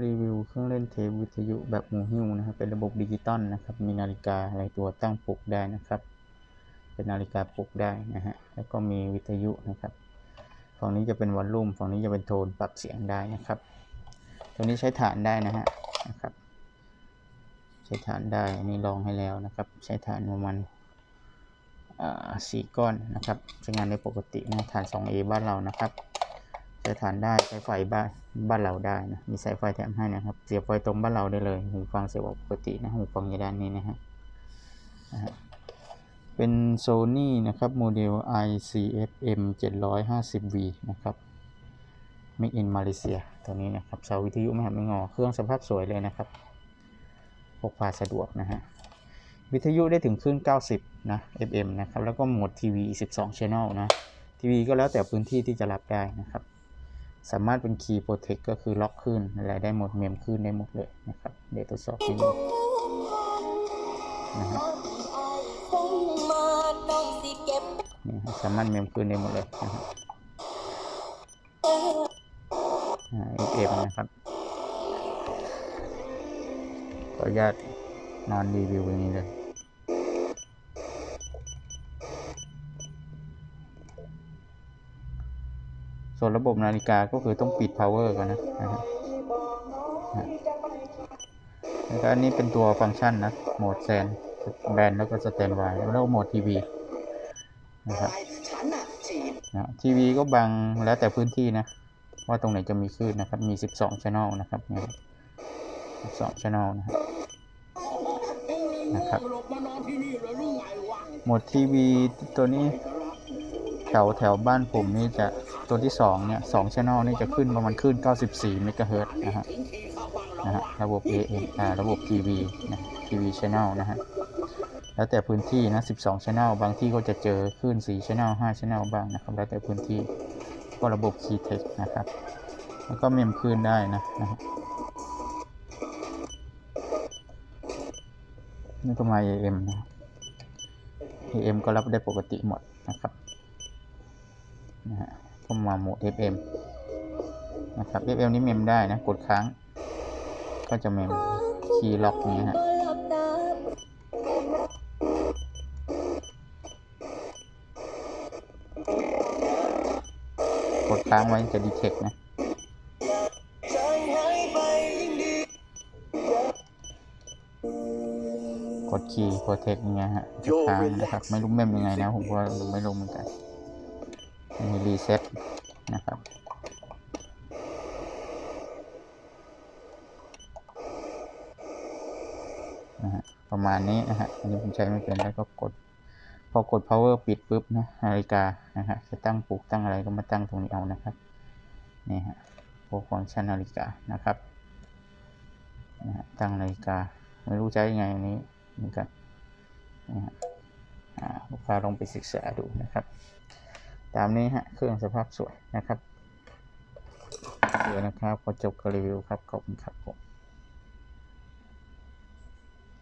รีวิวเครื่องเล่นเทปวิทยุแบบหูหิ้วนะครับ เป็นระบบดิจิตอลนะครับ มีนาฬิกาอะไรตัวตั้งปลุกได้นะครับ เป็นนาฬิกาปลุกได้นะฮะ แล้วก็มีวิทยุนะครับฝั่งนี้จะเป็นวอลลุ่มฝั่งนี้จะเป็นโทนปรับเสียงได้นะครับ ตัวนี้ใช้ฐานได้นะฮะนะครับ ใช้ฐานได้ อันนี้ลองให้แล้วนะครับ ใช้ฐานประมาณอ่าสี่ก้อนนะครับ ใช้งานได้ปกตินะฐาน 2A บ้านเรานะครับ ใช้ฐานได้ใช้ไฟบ้านบ้านเราได้นะมีสายไฟแถมให้นะครับ เสียบไฟตรงบ้านเราได้เลยหูฟังเสียบปกตินะหูฟังอยู่ด้านนี้นะฮะนะฮะเป็น Sony นะครับโมเดล ICFM 750V นะครับ Make in Malaysia ตัวนี้นะครับเสาวิทยุไม่หักไม่งอ เครื่องสภาพสวยเลยนะครับ พกพาสะดวกนะฮะ วิทยุได้ถึงคลื่น 90 นะ FM นะครับ แล้วก็โหมดทีวี 12 Channel นะ ทีวีก็แล้วแต่พื้นที่ที่จะรับได้นะครับ สามารถเป็น Key Protect ก็คือล็อกคลื่นอะไรได้หมดเมมคลื่นได้หมดเลยนะครับ เดี๋ยวทดสอบนิดนึงนะฮะนี่สามารถเมมคลื่นได้หมดเลยนะฮะอ่า FM นะครับขออนุญาตนอนรีวิวอย่างนี้เลย ส่วนระบบนาฬิกาก็คือต้องปิด power ก่อนนะนะฮะนะแล้วอันนี้เป็นตัวฟังก์ชันนะโหมดแซนแบนแล้วก็สแตนบายแล้วโหมดทีวีนะครับนะทีวีก็บางแล้วแต่พื้นที่นะ ว่าตรงไหนจะมีคลื่นนะครับ มี 12 channel นะครับเนี่ย12 channel นะครับนะครับโหมดทีวีตัวนี้แถวแถวบ้านผมนี่จะ ตัวที่สองเนี่ยสองช่องนี่จะขึ้นประมาณขึ้น 94 เมกะเฮิรตซ์นะฮะนะฮะระบบ AM อ่าระบบทีวีนะทีวีช่องนะฮะแล้วแต่พื้นที่นะ 12ช่องบางที่ก็จะเจอขึ้น4ช่อง5ช่องบ้างนะครับแล้วแต่พื้นที่ก็ระบบ Keytech นะครับ แล้วก็เมมคลื่นได้นะนะฮะนี่ก็มา AM นะ AM ก็รับได้ปกติหมดนะครับนะฮะ ก็มาโหมด FM นะครับ FM นี้เมมได้นะ กดค้าง ก็จะเมมคีย์ล็อกนี้ฮะกดค้างไว้จะดีเทคนะกดคีย์โปรเทคยังไงฮะจะค้างนะครับ ไม่รู้เมมยังไงนะ ผมก็ไม่รู้เหมือนกัน มีรีเซ็ตนะครับนะฮะประมาณนี้นะฮะ อันนี้ผมใช้ไม่เป็นแล้วก็กด พอกด power ปิดปุ๊บนะนาฬิกานะฮะจะตั้งปลุกตั้งอะไรก็มาตั้งตรงนี้เอานะครับ นี่ฮะพวกฟังก์ชันนาฬิกานะครับนะฮะตั้งนาฬิกา ไม่รู้ใช้ยังไงอันนี้เหมือนกันนะฮะอ่าลูกค้าลองไปศึกษาดูนะครับ ตามนี้ฮะ เครื่องสภาพสวยนะครับเดี๋ยวนะครับ พอจบการรีวิวครับ ขอบคุณครับผม